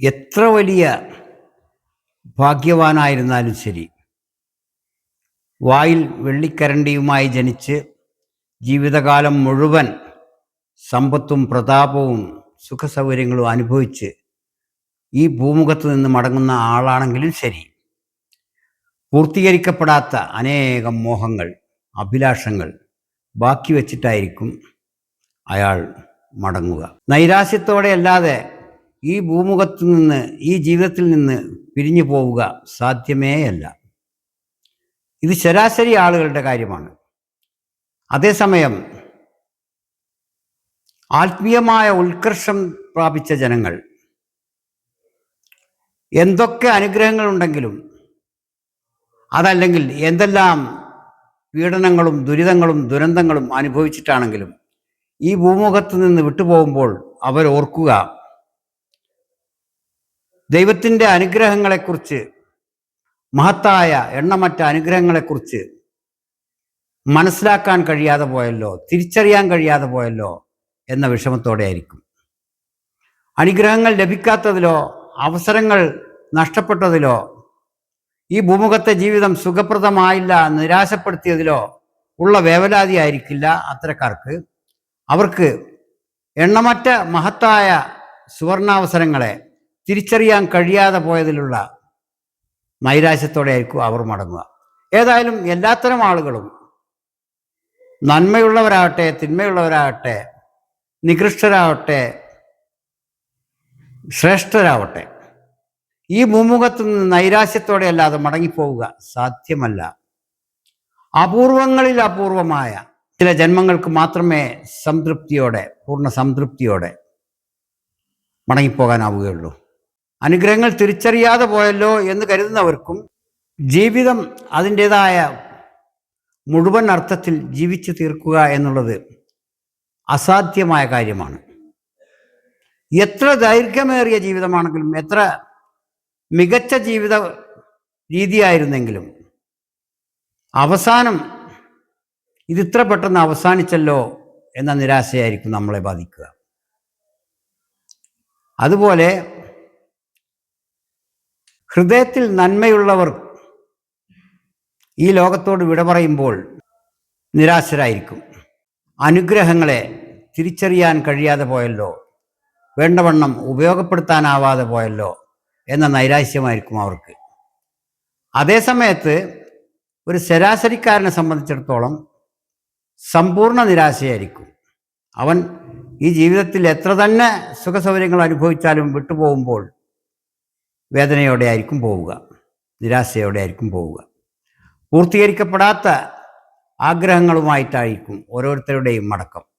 എത്ര വലിയ ഭാഗ്യവാനായിരുന്നാലും ശരി. വായിൽ വെള്ളിക്കരണ്ടിയുമായി ജനിച്ച് ജീവിതകാലം മുഴുവൻ സമ്പത്തും പ്രതാപവും സുഖസൗകര്യങ്ങളും അനുഭവിച്ച് ഈ ഭൂമുഖത്ത് നിന്ന് മടങ്ങുന്ന ആളാണെങ്കിലും ശരി. പൂർത്തീകരിക്കപ്പെടാത്ത അനേകം മോഹങ്ങൾ അഭിലാഷങ്ങൾ ബാക്കി വച്ചിട്ടായിരിക്കും അയാൾ മടങ്ങുക. നൈരാശ്യത്തോടെ അല്ലാതെ ഈ ഭൂമുഖത്ത് നിന്ന് ഈ ജീവിതത്തിൽ നിന്ന് പിരിഞ്ഞു പോവുക സാധ്യമേയല്ല. ഇത് ശരാശരി ആളുകളുടെ കാര്യമാണ്. അതേസമയം ആത്മീയമായ ഉത്കർഷം പ്രാപിച്ച ജനങ്ങൾ എന്തൊക്കെ അനുഗ്രഹങ്ങളുണ്ടെങ്കിലും അതല്ലെങ്കിൽ എന്തെല്ലാം പീഡനങ്ങളും ദുരിതങ്ങളും ദുരന്തങ്ങളും അനുഭവിച്ചിട്ടാണെങ്കിലും ഈ ഭൂമുഖത്ത് നിന്ന് വിട്ടുപോകുമ്പോൾ അവരോർക്കുക ദൈവത്തിന്റെ അനുഗ്രഹങ്ങളെക്കുറിച്ച് മഹത്തായ എണ്ണമറ്റ അനുഗ്രഹങ്ങളെക്കുറിച്ച് മനസ്സിലാക്കാൻ കഴിയാതെ പോയല്ലോ തിരിച്ചറിയാൻ കഴിയാതെ പോയല്ലോ എന്ന വിഷമത്തോടെ ആയിരിക്കും. അനുഗ്രഹങ്ങൾ ലഭിക്കാത്തതിലോ അവസരങ്ങൾ നഷ്ടപ്പെട്ടതിലോ ഈ ഭൂമുഖത്തെ ജീവിതം സുഖപ്രദമായില്ല നിരാശപ്പെടുത്തിയതിലോ ഉള്ള വേവലാതി ആയിരിക്കില്ല അത്തരക്കാർക്ക്. അവർക്ക് എണ്ണമറ്റ മഹത്തായ സുവർണാവസരങ്ങളെ തിരിച്ചറിയാൻ കഴിയാതെ പോയതിലുള്ള നൈരാശ്യത്തോടെ ആയിരിക്കും അവർ മടങ്ങുക. ഏതായാലും എല്ലാത്തരം ആളുകളും നന്മയുള്ളവരാകട്ടെ തിന്മയുള്ളവരാകട്ടെ നികൃഷ്ടരാവട്ടെ ശ്രേഷ്ഠരാവട്ടെ ഈ ഭൂമുഖത്ത് നിന്ന് നൈരാശ്യത്തോടെ അല്ലാതെ മടങ്ങിപ്പോവുക സാധ്യമല്ല. അപൂർവങ്ങളിൽ അപൂർവമായ ചില ജന്മങ്ങൾക്ക് മാത്രമേ സംതൃപ്തിയോടെ പൂർണ സംതൃപ്തിയോടെ മടങ്ങിപ്പോകാനാവുകയുള്ളൂ. അനുഗ്രഹങ്ങൾ തിരിച്ചറിയാതെ പോയല്ലോ എന്ന് കരുതുന്നവർക്കും ജീവിതം അതിന്റെതായ മുഴുവൻ അർത്ഥത്തിൽ ജീവിച്ചു തീർക്കുക എന്നുള്ളത് അസാധ്യമായ കാര്യമാണ്. എത്ര ദൈർഘ്യമേറിയ ജീവിതമാണെങ്കിലും എത്ര മികച്ച ജീവിത രീതിയായിരുന്നെങ്കിലും അവസാനം ഇതിത്ര പെട്ടെന്ന് അവസാനിച്ചല്ലോ എന്ന നിരാശയായിരിക്കും നമ്മളെ ബാധിക്കുക. അതുപോലെ ഹൃദയത്തിൽ നന്മയുള്ളവർ ഈ ലോകത്തോട് വിട പറയുമ്പോൾ നിരാശരായിരിക്കും. അനുഗ്രഹങ്ങളെ തിരിച്ചറിയാൻ കഴിയാതെ പോയല്ലോ. വേണ്ടവണ്ണം ഉപയോഗപ്പെടുത്താനാവാതെ പോയല്ലോ എന്ന നൈരാശ്യമായിരിക്കും അവർക്ക്. അതേ സമയത്ത് ഒരു ശരാശരിക്കാരനെ സംബന്ധിച്ചിടത്തോളം സമ്പൂർണ നിരാശയായിരിക്കും. അവൻ ഈ ജീവിതത്തിൽ എത്ര തന്നെ സുഖസൗകര്യങ്ങൾ അനുഭവിച്ചാലും വിട്ടുപോകുമ്പോൾ വേദനയോടെ ആയിരിക്കും പോവുക നിരാശയോടെ ആയിരിക്കും പോവുക. പൂർത്തീകരിക്കപ്പെടാത്ത ആഗ്രഹങ്ങളുമായിട്ടായിരിക്കും ഓരോരുത്തരുടെയും മടക്കം.